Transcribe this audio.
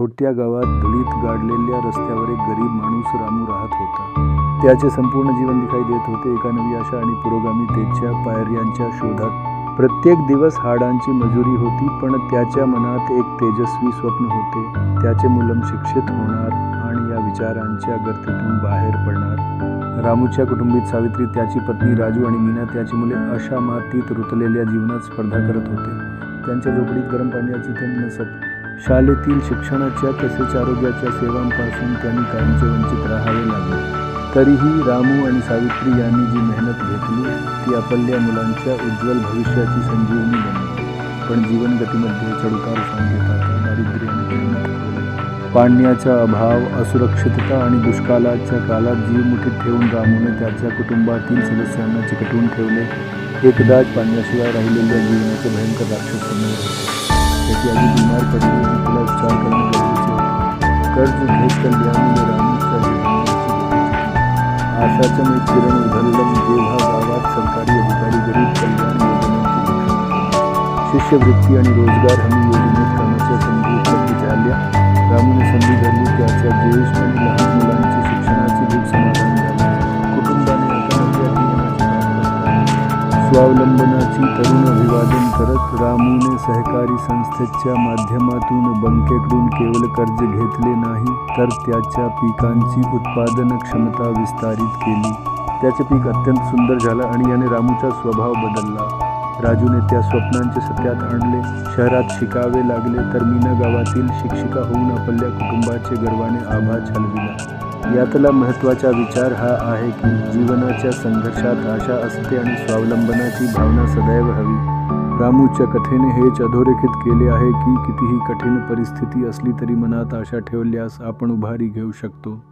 छोट्या गावात धुळीत गाडलेल्या रस्त्यावर एक गरीब माणूस रामू राहत होता. त्याचे संपूर्ण जीवन दिखाई देत होते. एका नवी आशा आणि पुरोगामितेच्या पायऱ्यांच्या शोधात. प्रत्येक दिवस हाडांची मजुरी होती पण त्याच्या मनात एक तेजस्वी स्वप्न होते. त्याचे मुलं शिक्षित होणार आणि या विचारांच्या गर्तेतून बाहेर पडणार. रामूच्या कुटुंबीत सावित्री त्याची पत्नी राजू आणि मीना त्याची मुले अशा मातीत रुतलेल्या जीवनात स्पर्धा करत होते. त्यांच्या झोपडीत गरम पाण्याची थेंब नसत शाळेतील शिक्षणाच्या तसेच आरोग्याच्या सेवांपासून त्यांनी कायमचे वंचित राहावे लागले. तरीही रामू आणि सावित्री यांनी जी मेहनत घेतली ती आपल्या मुलांच्या उज्ज्वल भविष्याची संजीवनी बनली. पण जीवन गतीमध्ये चढउतार सांगतात दारिद्र्याने पाण्याचा अभाव असुरक्षितता आणि दुष्काळाच्या काळात जीव मुठीत ठेवून रामूने त्याच्या कुटुंबातील सदस्यांना चिकटवून ठेवले. एकदाच पाण्याशिवाय राहिलेल्या जीवनाचे भयंकर राक्षस समोर होते सत्यागी बीमार पड़ने की भला उपचार करने लग पीछे कर्ज भेद कल्याणी में रानी का आशाचम एक किरण उधल्लम देवा गावात सरकारी अधिकारी गरीब कल्याण योजना की शिष्यवृत्ती आणि रोज़गार हमी योजनेत कामाच्या संधी उपलब्ध झाल्या रामूने संधी धरली त्याच्या देश आणि लहान स्वावलंबनाची तरुण अभिवादन करत रामूने सहकारी संस्थेच्या माध्यमातून बँकेकडून केवळ कर्ज घेतले नाही तर त्याच्या पिकांची उत्पादन क्षमता विस्तारित केली. त्याचे पीक अत्यंत सुंदर झालं आणि याने रामूचा स्वभाव बदलला. राजूने त्या स्वप्नांचे सत्यात आणले. शहरात शिकावे लागले तर मीना गावातील शिक्षिका होऊन आपल्या कुटुंबाचे गर्वाने आभार हलविला यातला महत्त्वाचा विचार हा आहे की जीवनाच्या संघर्षात आशा असते आणि स्वावलंबनाची भावना सदैव हवी. रामूच्या कथेने हेच अधोरेखित केले आहे की कितीही कठीण परिस्थिती असली तरी मनात आशा ठेवल्यास आपण उभारी घेऊ शकतो.